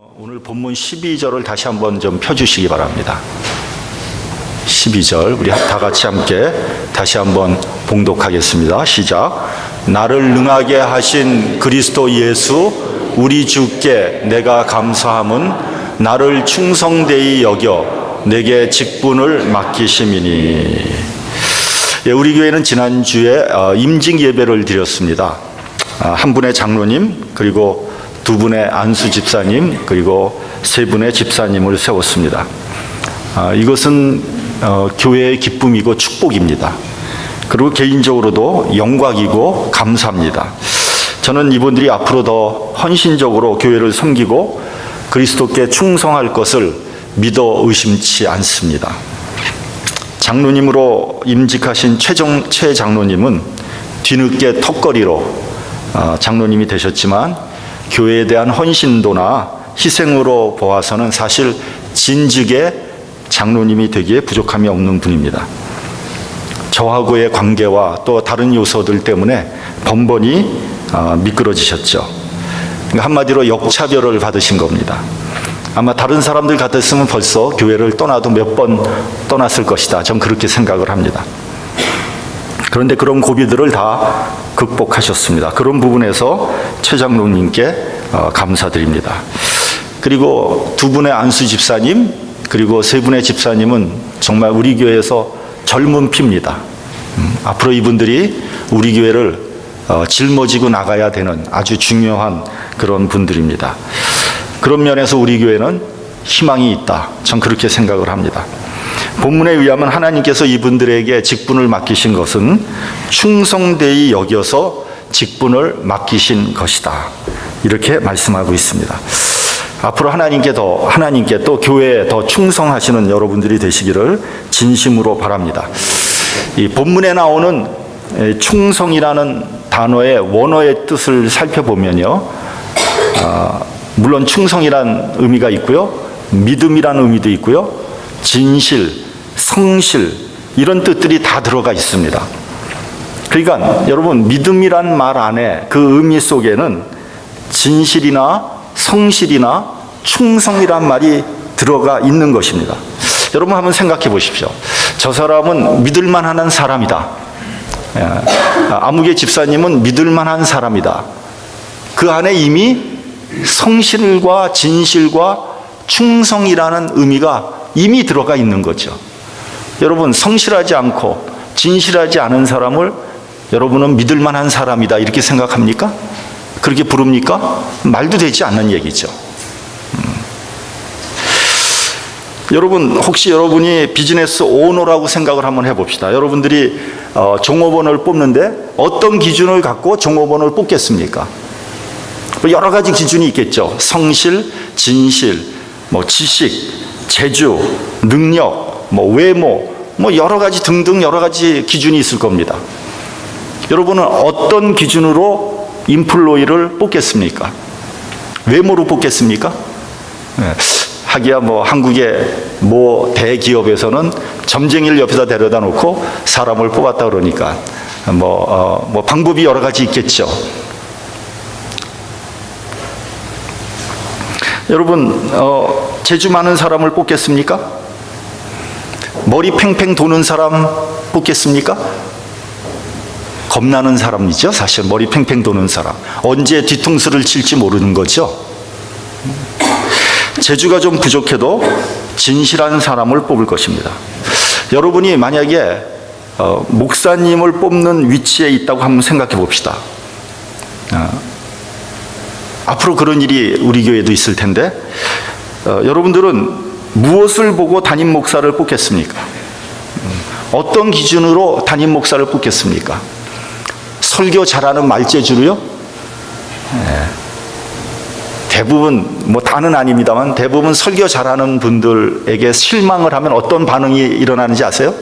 오늘 본문 12절을 다시 한번 좀 펴주시기 바랍니다. 12절 우리 다 같이 함께 다시 한번 봉독하겠습니다. 시작. 나를 능하게 하신 그리스도 예수 우리 주께 내가 감사함은 나를 충성되이 여겨 내게 직분을 맡기심이니. 예, 우리 교회는 지난주에 어, 임직 예배를 드렸습니다. 아, 한 분의 장로님 그리고 두 분의 안수 집사님 그리고 세 분의 집사님을 세웠습니다. 아, 이것은 어, 교회의 기쁨이고 축복입니다. 그리고 개인적으로도 영광이고 감사합니다. 저는 이분들이 앞으로 더 헌신적으로 교회를 섬기고 그리스도께 충성할 것을 믿어 의심치 않습니다. 장로님으로 임직하신 최정, 최 장로님은 뒤늦게 턱걸이로 아, 장로님이 되셨지만 교회에 대한 헌신도나 희생으로 보아서는 사실 진즉에 장로님이 되기에 부족함이 없는 분입니다. 저하고의 관계와 또 다른 요소들 때문에 번번이 아, 미끄러지셨죠. 그러니까 한마디로 역차별을 받으신 겁니다. 아마 다른 사람들 같았으면 벌써 교회를 떠나도 몇 번 떠났을 것이다. 전 그렇게 생각을 합니다. 그런데 그런 고비들을 다 극복하셨습니다. 그런 부분에서 최 장로님께 어, 감사드립니다. 그리고 두 분의 안수 집사님, 그리고 세 분의 집사님은 정말 우리 교회에서 젊은 피입니다. 음, 앞으로 이분들이 우리 교회를 어, 짊어지고 나가야 되는 아주 중요한 그런 분들입니다. 그런 면에서 우리 교회는 희망이 있다. 전 그렇게 생각을 합니다. 본문에 의하면 하나님께서 이분들에게 직분을 맡기신 것은 충성되이 여겨서 직분을 맡기신 것이다. 이렇게 말씀하고 있습니다. 앞으로 하나님께 더, 하나님께 또 교회에 더 충성하시는 여러분들이 되시기를 진심으로 바랍니다. 이 본문에 나오는 충성이라는 단어의 원어의 뜻을 살펴보면요. 아, 물론 충성이란 의미가 있고요. 믿음이라는 의미도 있고요. 진실, 성실 이런 뜻들이 다 들어가 있습니다. 그러니까 여러분 믿음이란 말 안에 그 의미 속에는 진실이나 성실이나 충성이란 말이 들어가 있는 것입니다. 여러분 한번 생각해 보십시오. 저 사람은 믿을만 하는 사람이다. 예, 아무개 집사님은 믿을만 한 사람이다. 그 안에 이미 성실과 진실과 충성이라는 의미가 이미 들어가 있는 거죠. 여러분, 성실하지 않고 진실하지 않은 사람을 여러분은 믿을 만한 사람이다. 이렇게 생각합니까? 그렇게 부릅니까? 말도 되지 않는 얘기죠. 음. 여러분, 혹시 여러분이 비즈니스 오너라고 생각을 한번 해봅시다. 여러분들이 어, 종업원을 뽑는데 어떤 기준을 갖고 종업원을 뽑겠습니까? 뭐 여러 가지 기준이 있겠죠. 성실, 진실, 뭐 지식, 재주, 능력, 뭐 외모, 뭐 여러 가지 등등 여러 가지 기준이 있을 겁니다. 여러분은 어떤 기준으로 인플로이를 뽑겠습니까? 외모로 뽑겠습니까? 네. 하기야 뭐 한국의 모 대기업에서는 점쟁이를 옆에다 데려다 놓고 사람을 뽑았다 그러니까 뭐, 어, 뭐 방법이 여러 가지 있겠죠. 여러분 어, 재주 많은 사람을 뽑겠습니까? 머리 팽팽 도는 사람 뽑겠습니까? 겁나는 사람이죠. 사실 머리 팽팽 도는 사람. 언제 뒤통수를 칠지 모르는 거죠. 재주가 좀 부족해도 진실한 사람을 뽑을 것입니다. 여러분이 만약에 어, 목사님을 뽑는 위치에 있다고 한번 생각해 봅시다. 어, 앞으로 그런 일이 우리 교회도 있을 텐데 어, 여러분들은 무엇을 보고 담임 목사를 뽑겠습니까? 음, 어떤 기준으로 담임 목사를 뽑겠습니까? 설교 잘하는 말재주로요? 네. 대부분 뭐 다는 아닙니다만 대부분 설교 잘하는 분들에게 실망을 하면 어떤 반응이 일어나는지 아세요?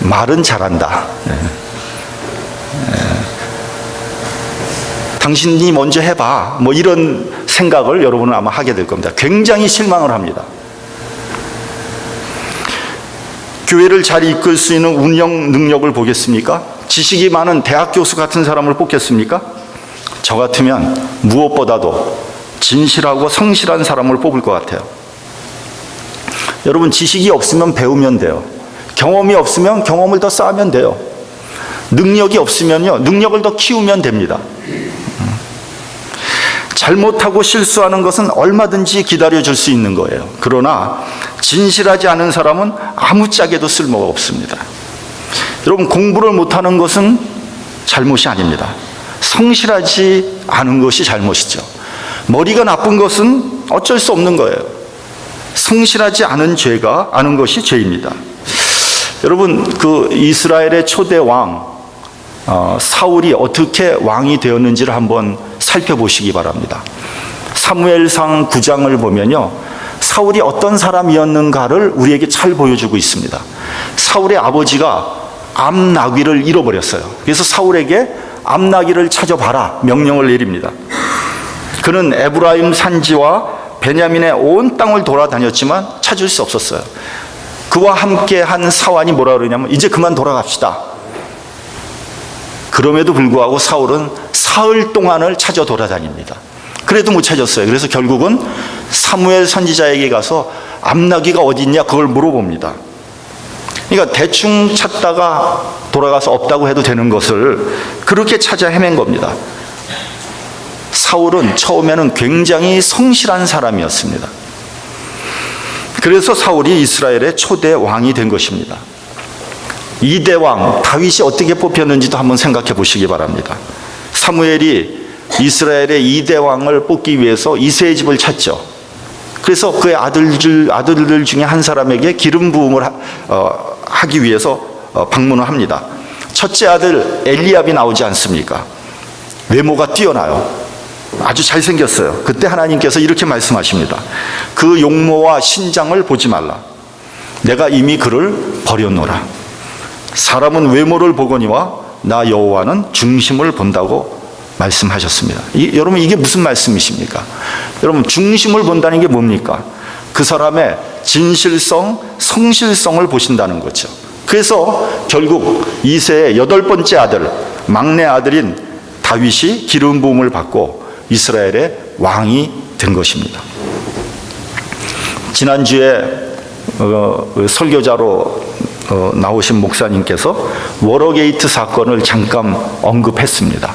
말은 잘한다. 네. 네. 당신이 먼저 해봐. 뭐 이런 생각을 여러분은 아마 하게 될 겁니다. 굉장히 실망을 합니다. 교회를 잘 이끌 수 있는 운영 능력을 보겠습니까? 지식이 많은 대학 교수 같은 사람을 뽑겠습니까? 저 같으면 무엇보다도 진실하고 성실한 사람을 뽑을 것 같아요. 여러분, 지식이 없으면 배우면 돼요. 경험이 없으면 경험을 더 쌓으면 돼요. 능력이 없으면요, 능력을 더 키우면 됩니다. 잘못하고 실수하는 것은 얼마든지 기다려줄 수 있는 거예요. 그러나 진실하지 않은 사람은 아무짝에도 쓸모가 없습니다. 여러분, 공부를 못하는 것은 잘못이 아닙니다. 성실하지 않은 것이 잘못이죠. 머리가 나쁜 것은 어쩔 수 없는 거예요. 성실하지 않은 죄가 아는 것이 죄입니다. 여러분, 그 이스라엘의 초대 왕 어, 사울이 어떻게 왕이 되었는지를 한번 살펴보시기 바랍니다. 사무엘상 9장을 보면요. 사울이 어떤 사람이었는가를 우리에게 잘 보여주고 있습니다. 사울의 아버지가 암나귀를 잃어버렸어요. 그래서 사울에게 암나귀를 찾아봐라 명령을 내립니다. 그는 에브라임 산지와 베냐민의 온 땅을 돌아다녔지만 찾을 수 없었어요. 그와 함께 한 사환이 뭐라 그러냐면 이제 그만 돌아갑시다. 그럼에도 불구하고 사울은 사흘 동안을 찾아 돌아다닙니다. 그래도 못 찾았어요. 그래서 결국은 사무엘 선지자에게 가서 암나귀가 어디 있냐 그걸 물어봅니다. 그러니까 대충 찾다가 돌아가서 없다고 해도 되는 것을 그렇게 찾아 헤맨 겁니다. 사울은 처음에는 굉장히 성실한 사람이었습니다. 그래서 사울이 이스라엘의 초대 왕이 된 것입니다. 이대 왕 다윗이 어떻게 뽑혔는지도 한번 생각해 보시기 바랍니다. 사무엘이 이스라엘의 이대 왕을 뽑기 위해서 이세의 집을 찾죠. 그래서 그의 아들들 아들들 중에 한 사람에게 기름 부음을 하, 어, 하기 위해서 어, 방문을 합니다. 첫째 아들 엘리압이 나오지 않습니까? 외모가 뛰어나요. 아주 잘생겼어요. 그때 하나님께서 이렇게 말씀하십니다. 그 용모와 신장을 보지 말라. 내가 이미 그를 버려놓으라. 사람은 외모를 보거니와 나 여호와는 중심을 본다고 말씀하셨습니다. 이, 여러분 이게 무슨 말씀이십니까? 여러분 중심을 본다는 게 뭡니까? 그 사람의 진실성, 성실성을 보신다는 거죠. 그래서 결국 이세의 여덟 번째 아들, 막내 아들인 다윗이 기름 부음을 받고 이스라엘의 왕이 된 것입니다. 지난주에 어, 설교자로 어, 나오신 목사님께서 워러게이트 사건을 잠깐 언급했습니다.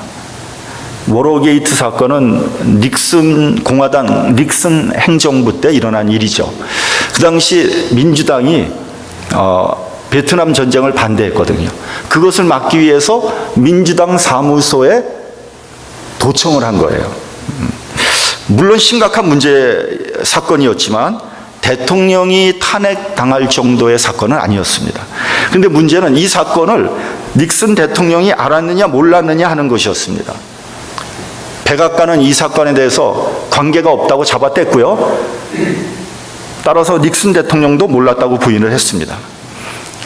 워러게이트 사건은 닉슨 공화당 닉슨 행정부 때 일어난 일이죠. 그 당시 민주당이 어, 베트남 전쟁을 반대했거든요. 그것을 막기 위해서 민주당 사무소에 도청을 한 거예요. 물론 심각한 문제 사건이었지만 대통령이 탄핵 당할 정도의 사건은 아니었습니다. 근데 문제는 이 사건을 닉슨 대통령이 알았느냐 몰랐느냐 하는 것이었습니다. 백악관은 이 사건에 대해서 관계가 없다고 잡아댔고요. 따라서 닉슨 대통령도 몰랐다고 부인을 했습니다.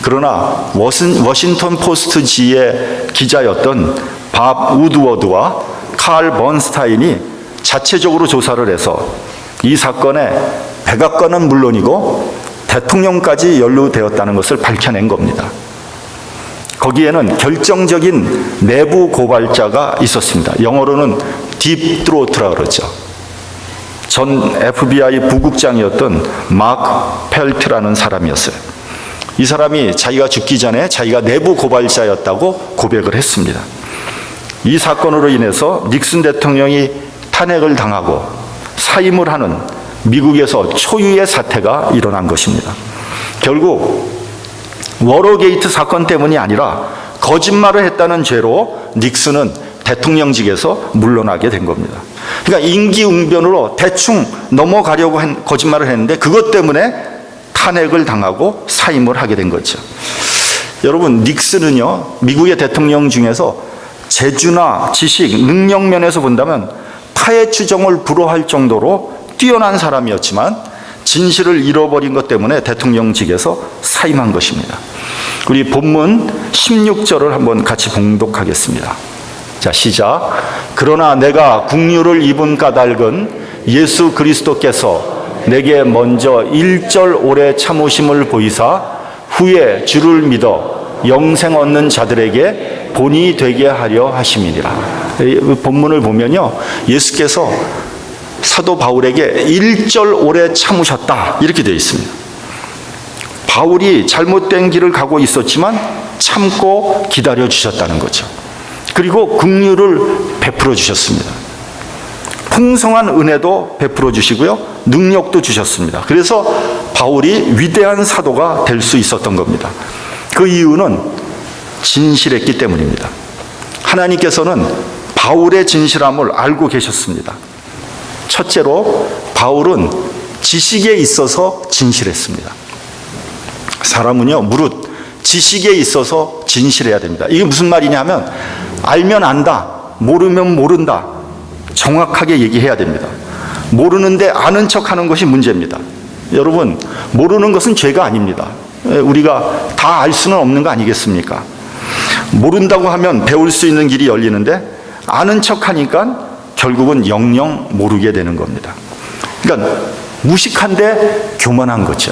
그러나 워싱 턴 포스트지의 기자였던 밥 우드워드와 칼 번스타인이 자체적으로 조사를 해서 이 사건에 백악관은 물론이고 대통령까지 연루되었다는 것을 밝혀낸 겁니다. 거기에는 결정적인 내부 고발자가 있었습니다. 영어로는 딥트로트라 그러죠. 전 FBI 부국장이었던 마크 펠트라는 사람이었어요. 이 사람이 자기가 죽기 전에 자기가 내부 고발자였다고 고백을 했습니다. 이 사건으로 인해서 닉슨 대통령이 탄핵을 당하고 사임을 하는 미국에서 초유의 사태가 일어난 것입니다. 결국 워러게이트 사건 때문이 아니라 거짓말을 했다는 죄로 닉슨은 대통령직에서 물러나게 된 겁니다. 그러니까 임기응변으로 대충 넘어가려고 한 거짓말을 했는데 그것 때문에 탄핵을 당하고 사임을 하게 된 거죠. 여러분 닉슨은요 미국의 대통령 중에서 재주나 지식, 능력 면에서 본다면 타의 추정을 불허할 정도로 뛰어난 사람이었지만 진실을 잃어버린 것 때문에 대통령직에서 사임한 것입니다. 우리 본문 16절을 한번 같이 봉독하겠습니다. 자, 시작. 그러나 내가 국류를 입은 까닭은 예수 그리스도께서 내게 먼저 일절 오래 참으심을 보이사 후에 주를 믿어 영생 얻는 자들에게 본이 되게 하려 하심이니라. 본문을 보면요. 예수께서 사도 바울에게 일절 오래 참으셨다. 이렇게 되어 있습니다. 바울이 잘못된 길을 가고 있었지만 참고 기다려 주셨다는 거죠. 그리고 긍휼을 베풀어 주셨습니다. 풍성한 은혜도 베풀어 주시고요. 능력도 주셨습니다. 그래서 바울이 위대한 사도가 될 수 있었던 겁니다. 그 이유는 진실했기 때문입니다. 하나님께서는 바울의 진실함을 알고 계셨습니다. 첫째로 바울은 지식에 있어서 진실했습니다. 사람은요, 무릇 지식에 있어서 진실해야 됩니다. 이게 무슨 말이냐면 알면 안다, 모르면 모른다. 정확하게 얘기해야 됩니다. 모르는데 아는 척 하는 것이 문제입니다. 여러분, 모르는 것은 죄가 아닙니다. 예, 우리가 다 알 수는 없는 거 아니겠습니까? 모른다고 하면 배울 수 있는 길이 열리는데 아는 척 하니까 결국은 영영 모르게 되는 겁니다. 그러니까 무식한데 교만한 거죠.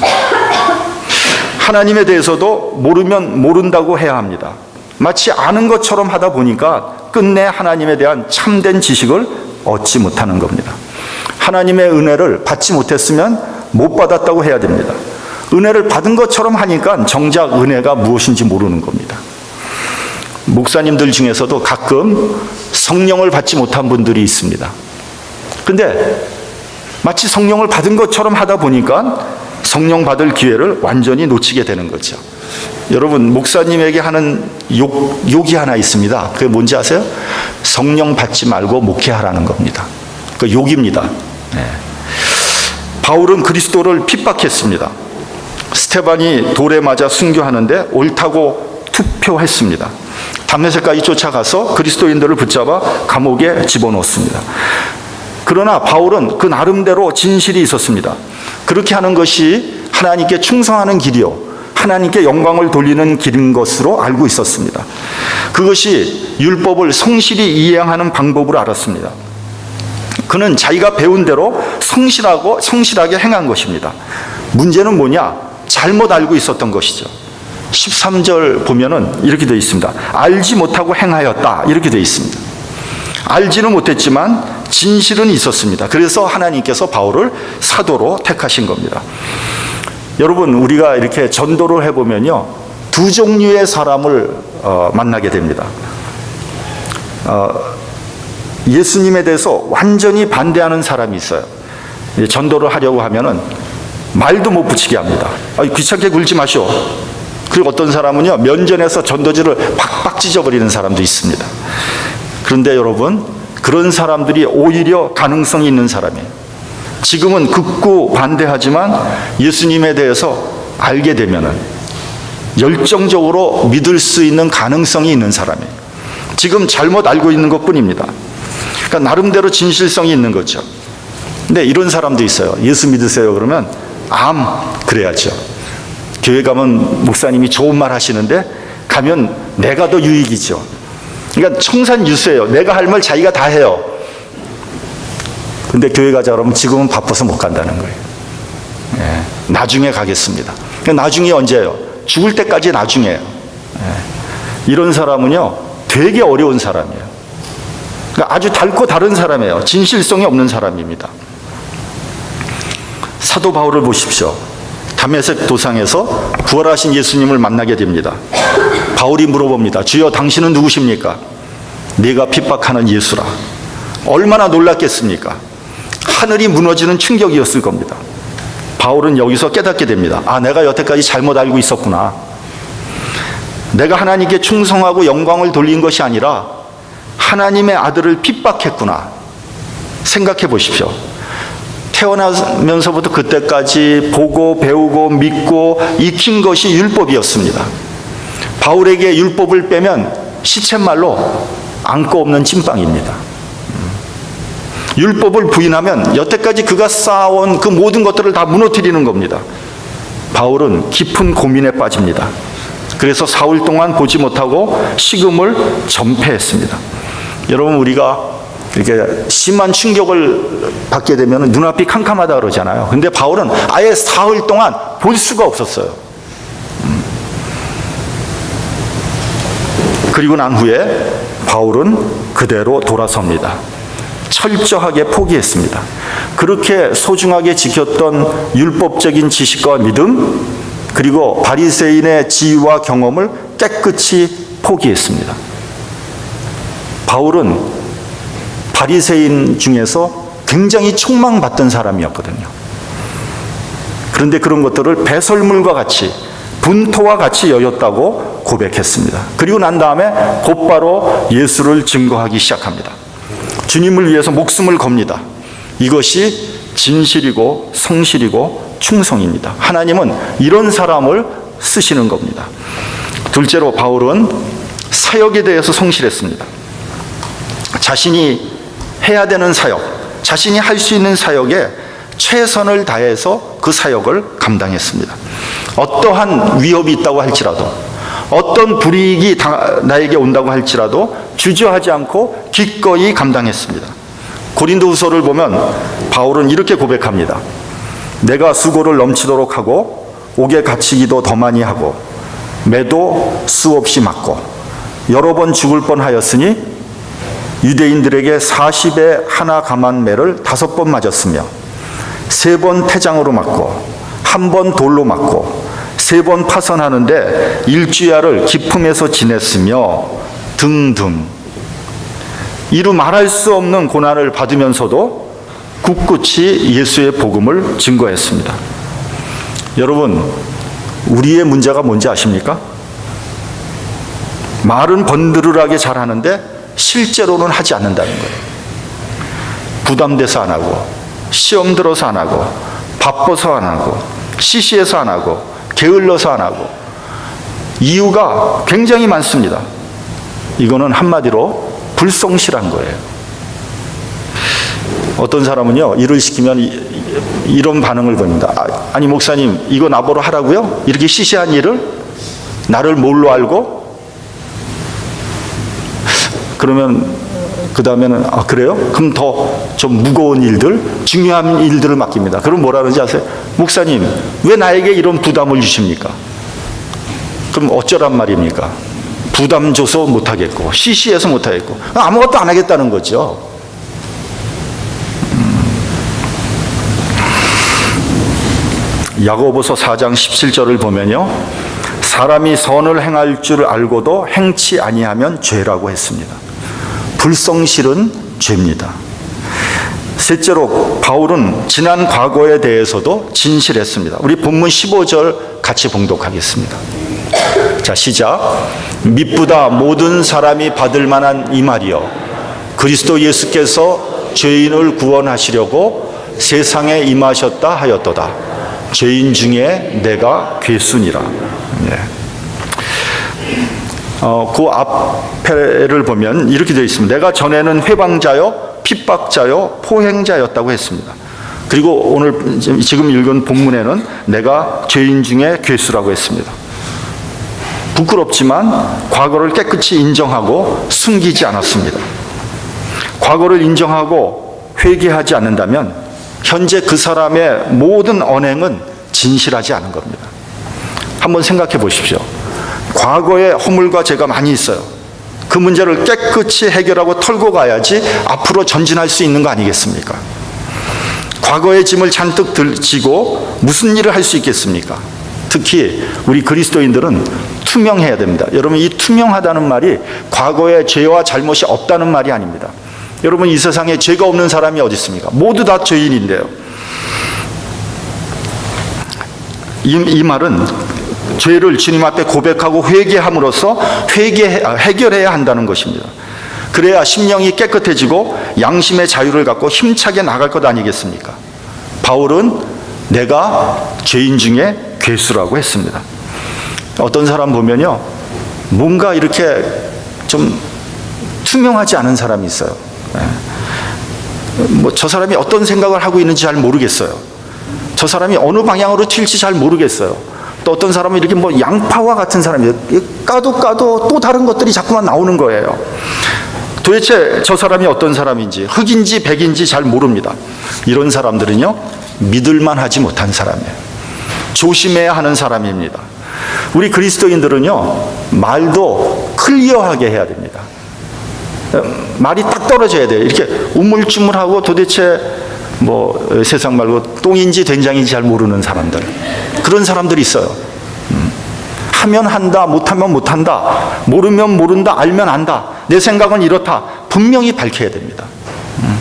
하나님에 대해서도 모르면 모른다고 해야 합니다. 마치 아는 것처럼 하다 보니까 끝내 하나님에 대한 참된 지식을 얻지 못하는 겁니다. 하나님의 은혜를 받지 못했으면 못 받았다고 해야 됩니다. 은혜를 받은 것처럼 하니까 정작 은혜가 무엇인지 모르는 겁니다. 목사님들 중에서도 가끔 성령을 받지 못한 분들이 있습니다. 근데 마치 성령을 받은 것처럼 하다 보니까 성령 받을 기회를 완전히 놓치게 되는 거죠. 여러분, 목사님에게 하는 욕, 욕이 하나 있습니다. 그게 뭔지 아세요? 성령 받지 말고 목회하라는 겁니다. 그 욕입니다. 네. 바울은 그리스도를 핍박했습니다. 스테반이 돌에 맞아 순교하는데 옳다고 투표했습니다. 담메색까지 쫓아가서 그리스도인들을 붙잡아 감옥에 집어넣습니다. 그러나 바울은 그 나름대로 진실이 있었습니다. 그렇게 하는 것이 하나님께 충성하는 길이요. 하나님께 영광을 돌리는 길인 것으로 알고 있었습니다. 그것이 율법을 성실히 이행하는 방법으로 알았습니다. 그는 자기가 배운 대로 성실하고 성실하게 행한 것입니다. 문제는 뭐냐? 잘못 알고 있었던 것이죠. 13절 보면은 이렇게 되어 있습니다. 알지 못하고 행하였다. 이렇게 되어 있습니다. 알지는 못했지만 진실은 있었습니다. 그래서 하나님께서 바울을 사도로 택하신 겁니다. 여러분, 우리가 이렇게 전도를 해보면요. 두 종류의 사람을 어, 만나게 됩니다. 어, 예수님에 대해서 완전히 반대하는 사람이 있어요. 전도를 하려고 하면은 말도 못 붙이게 합니다. 아, 귀찮게 굴지 마시오. 그리고 어떤 사람은요, 면전에서 전도지를 팍팍 찢어버리는 사람도 있습니다. 그런데 여러분, 그런 사람들이 오히려 가능성이 있는 사람이에요. 지금은 극구 반대하지만 예수님에 대해서 알게 되면은 열정적으로 믿을 수 있는 가능성이 있는 사람이에요. 지금 잘못 알고 있는 것 뿐입니다. 그러니까 나름대로 진실성이 있는 거죠. 근데 이런 사람도 있어요. 예수 믿으세요. 그러면 암 그래야죠. 교회 가면 목사님이 좋은 말 하시는데 가면 내가 더 유익이죠. 그러니까 청산 유수예요. 내가 할 말 자기가 다 해요. 근데 교회 가자 그러면 지금은 바빠서 못 간다는 거예요. 예, 나중에 가겠습니다. 그러니까 나중에 언제예요? 죽을 때까지 나중에요. 예, 이런 사람은요, 되게 어려운 사람이에요. 그러니까 아주 닳고 다른 사람이에요. 진실성이 없는 사람입니다. 사도 바울을 보십시오. 담에색 도상에서 부활하신 예수님을 만나게 됩니다. 바울이 물어봅니다. 주여 당신은 누구십니까? 내가 핍박하는 예수라. 얼마나 놀랐겠습니까? 하늘이 무너지는 충격이었을 겁니다. 바울은 여기서 깨닫게 됩니다. 아, 내가 여태까지 잘못 알고 있었구나. 내가 하나님께 충성하고 영광을 돌린 것이 아니라 하나님의 아들을 핍박했구나. 생각해 보십시오. 태어나면서부터 그때까지 보고 배우고 믿고 익힌 것이 율법이었습니다. 바울에게 율법을 빼면 시쳇말로 안고 없는 찐빵입니다. 율법을 부인하면 여태까지 그가 쌓아온 그 모든 것들을 다 무너뜨리는 겁니다. 바울은 깊은 고민에 빠집니다. 그래서 사흘 동안 보지 못하고 식음을 전폐했습니다. 여러분 우리가 이렇게 심한 충격을 받게 되면 눈앞이 캄캄하다 그러잖아요. 근데 바울은 아예 사흘 동안 볼 수가 없었어요. 음. 그리고 난 후에 바울은 그대로 돌아섭니다. 철저하게 포기했습니다. 그렇게 소중하게 지켰던 율법적인 지식과 믿음 그리고 바리새인의 지위와 경험을 깨끗이 포기했습니다. 바울은 바리새인 중에서 굉장히 총망받던 사람이었거든요. 그런데 그런 것들을 배설물과 같이 분토와 같이 여겼다고 고백했습니다. 그리고 난 다음에 곧바로 예수를 증거하기 시작합니다. 주님을 위해서 목숨을 겁니다. 이것이 진실이고 성실이고 충성입니다. 하나님은 이런 사람을 쓰시는 겁니다. 둘째로 바울은 사역에 대해서 성실했습니다. 자신이 해야 되는 사역, 자신이 할 수 있는 사역에 최선을 다해서 그 사역을 감당했습니다. 어떠한 위협이 있다고 할지라도, 어떤 불이익이 다- 나에게 온다고 할지라도 주저하지 않고 기꺼이 감당했습니다. 고린도 후서를 보면 바울은 이렇게 고백합니다. 내가 수고를 넘치도록 하고 옥에 갇히기도 더 많이 하고 매도 수없이 맞고 여러 번 죽을 뻔하였으니 유대인들에게 40에 하나 감한 매를 다섯 번 맞았으며 세 번 태장으로 맞고 한 번 돌로 맞고 세 번 파선하는데 일주야를 기품에서 지냈으며 등등 이루 말할 수 없는 고난을 받으면서도 굳굳이 예수의 복음을 증거했습니다. 여러분, 우리의 문제가 뭔지 아십니까? 말은 번드르르하게 잘하는데 실제로는 하지 않는다는 거예요. 부담돼서 안 하고, 시험 들어서 안 하고, 바빠서 안 하고, 시시해서 안 하고, 게을러서 안 하고, 이유가 굉장히 많습니다. 이거는 한마디로 불성실한 거예요. 어떤 사람은요, 일을 시키면 이, 런 반응을 보입니다. 아, 아니, 목사님, 이거 나보러 하라고요? 이렇게 시시한 일을? 나를 뭘로 알고? 그러면 그 다음에는 아 그래요? 그럼 더 좀 무거운 일들, 중요한 일들을 맡깁니다. 그럼 뭐라 그러는지 아세요? 목사님 왜 나에게 이런 부담을 주십니까? 그럼 어쩌란 말입니까? 부담 줘서 못하겠고 시시해서 못하겠고 아무것도 안 하겠다는 거죠. 음. 야고보서 4장 17절을 보면요. 사람이 선을 행할 줄 알고도 행치 아니하면 죄라고 했습니다. 불성실은 죄입니다. 셋째로 바울은 지난 과거에 대해서도 진실했습니다. 우리 본문 15절 같이 봉독하겠습니다. 자, 시작. 미쁘다 모든 사람이 받을 만한 이 말이요. 그리스도 예수께서 죄인을 구원하시려고 세상에 임하셨다 하였도다. 죄인 중에 내가 괴순이라. 네. 어, 그 앞에를 보면 이렇게 되어 있습니다. 내가 전에는 회방자요, 핍박자요, 포행자였다고 했습니다. 그리고 오늘 지금 읽은 본문에는 내가 죄인 중에 괴수라고 했습니다. 부끄럽지만 과거를 깨끗이 인정하고 숨기지 않았습니다. 과거를 인정하고 회개하지 않는다면 현재 그 사람의 모든 언행은 진실하지 않은 겁니다. 한번 생각해 보십시오. 과거에 허물과 죄가 많이 있어요. 그 문제를 깨끗이 해결하고 털고 가야지 앞으로 전진할 수 있는 거 아니겠습니까? 과거의 짐을 잔뜩 들지고 무슨 일을 할 수 있겠습니까? 특히 우리 그리스도인들은 투명해야 됩니다. 여러분 이 투명하다는 말이 과거의 죄와 잘못이 없다는 말이 아닙니다. 여러분 이 세상에 죄가 없는 사람이 어디 있습니까? 모두 다 죄인인데요. 이, 이 말은 죄를 주님 앞에 고백하고 회개함으로써 회개 해결해야 한다는 것입니다. 그래야 심령이 깨끗해지고 양심의 자유를 갖고 힘차게 나갈 것 아니겠습니까? 바울은 내가 죄인 중에 괴수라고 했습니다. 어떤 사람 보면요, 뭔가 이렇게 좀 투명하지 않은 사람이 있어요. 뭐 저 사람이 어떤 생각을 하고 있는지 잘 모르겠어요. 저 사람이 어느 방향으로 튈지 잘 모르겠어요. 또 어떤 사람은 이렇게 뭐 양파와 같은 사람이에요. 까도 까도 또 다른 것들이 자꾸만 나오는 거예요. 도대체 저 사람이 어떤 사람인지 흑인지 백인지 잘 모릅니다. 이런 사람들은요 믿을만 하지 못한 사람이에요. 조심해야 하는 사람입니다. 우리 그리스도인들은요 말도 클리어하게 해야 됩니다. 말이 딱 떨어져야 돼요. 이렇게 우물쭈물하고 도대체 뭐 세상 말고 똥인지 된장인지 잘 모르는 사람들 그런 사람들이 있어요. 음. 하면 한다, 못하면 못한다, 모르면 모른다, 알면 안다. 내 생각은 이렇다. 분명히 밝혀야 됩니다. 음.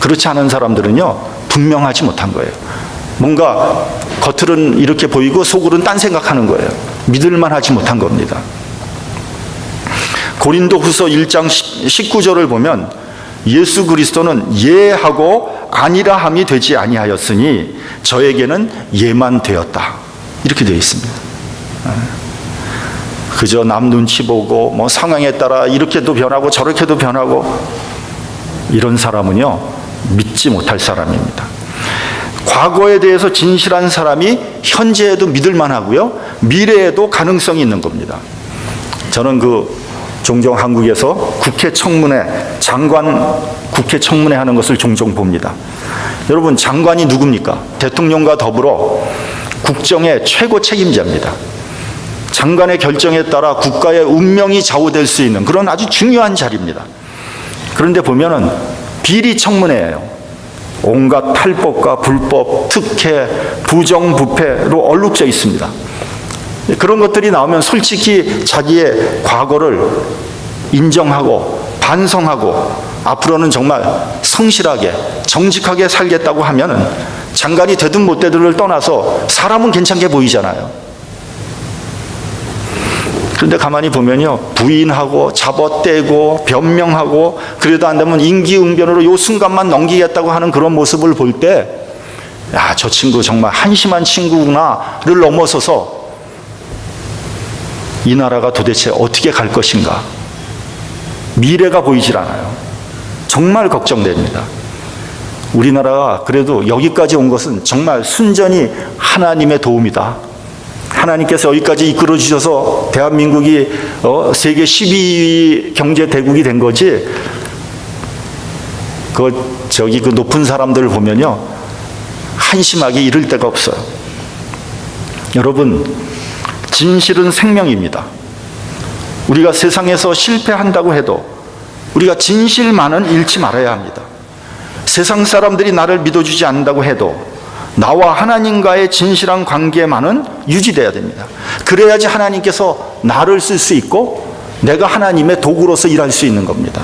그렇지 않은 사람들은요, 분명하지 못한 거예요. 뭔가 겉으로는 이렇게 보이고 속으로는 딴 생각하는 거예요. 믿을만 하지 못한 겁니다. 고린도 후서 1장 19절을 보면 예수 그리스도는 예하고 아니라 함이 되지 아니하였으니 저에게는 예만 되었다. 이렇게 되어 있습니다. 그저 남 눈치 보고 뭐 상황에 따라 이렇게도 변하고 저렇게도 변하고 이런 사람은요 믿지 못할 사람입니다. 과거에 대해서 진실한 사람이 현재에도 믿을 만하고요 미래에도 가능성이 있는 겁니다. 저는 그 종종 한국에서 국회 청문회 장관 국회 청문회 하는 것을 종종 봅니다. 여러분 장관이 누굽니까? 대통령과 더불어 국정의 최고 책임자입니다. 장관의 결정에 따라 국가의 운명이 좌우될 수 있는 그런 아주 중요한 자리입니다. 그런데 보면은 비리 청문회예요. 온갖 탈법과 불법, 특혜, 부정부패로 얼룩져 있습니다. 그런 것들이 나오면 솔직히 자기의 과거를 인정하고 반성하고 앞으로는 정말 성실하게 정직하게 살겠다고 하면은 장관이 되든 못 되든을 떠나서 사람은 괜찮게 보이잖아요. 그런데 가만히 보면요. 부인하고 잡아떼고 변명하고 그래도 안 되면 임기응변으로 요 순간만 넘기겠다고 하는 그런 모습을 볼 때 야, 저 친구 정말 한심한 친구구나를 넘어서서 이 나라가 도대체 어떻게 갈 것인가? 미래가 보이질 않아요. 정말 걱정됩니다. 우리나라가 그래도 여기까지 온 것은 정말 순전히 하나님의 도움이다. 하나님께서 여기까지 이끌어 주셔서 대한민국이 어, 세계 12위 경제 대국이 된 거지. 그 저기 그 높은 사람들을 보면요 한심하게 이를 데가 없어요. 여러분 진실은 생명입니다. 우리가 세상에서 실패한다고 해도 우리가 진실만은 잃지 말아야 합니다. 세상 사람들이 나를 믿어주지 않는다고 해도 나와 하나님과의 진실한 관계만은 유지돼야 됩니다. 그래야지 하나님께서 나를 쓸 수 있고 내가 하나님의 도구로서 일할 수 있는 겁니다.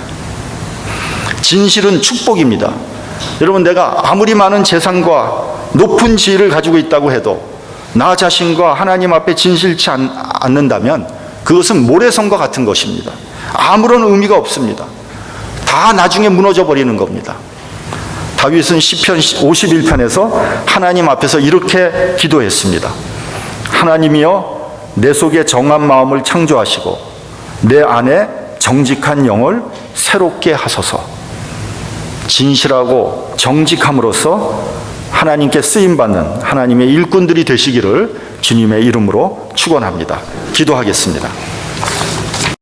진실은 축복입니다. 여러분, 내가 아무리 많은 재산과 높은 지위를 가지고 있다고 해도 나 자신과 하나님 앞에 진실치 않, 않는다면 그것은 모래성과 같은 것입니다. 아무런 의미가 없습니다. 다 나중에 무너져 버리는 겁니다. 다윗은 시편 51편에서 하나님 앞에서 이렇게 기도했습니다. 하나님이여 내 속에 정한 마음을 창조하시고 내 안에 정직한 영을 새롭게 하소서. 진실하고 정직함으로써 하나님께 쓰임 받는 하나님의 일꾼들이 되시기를 주님의 이름으로 축원합니다. 기도하겠습니다.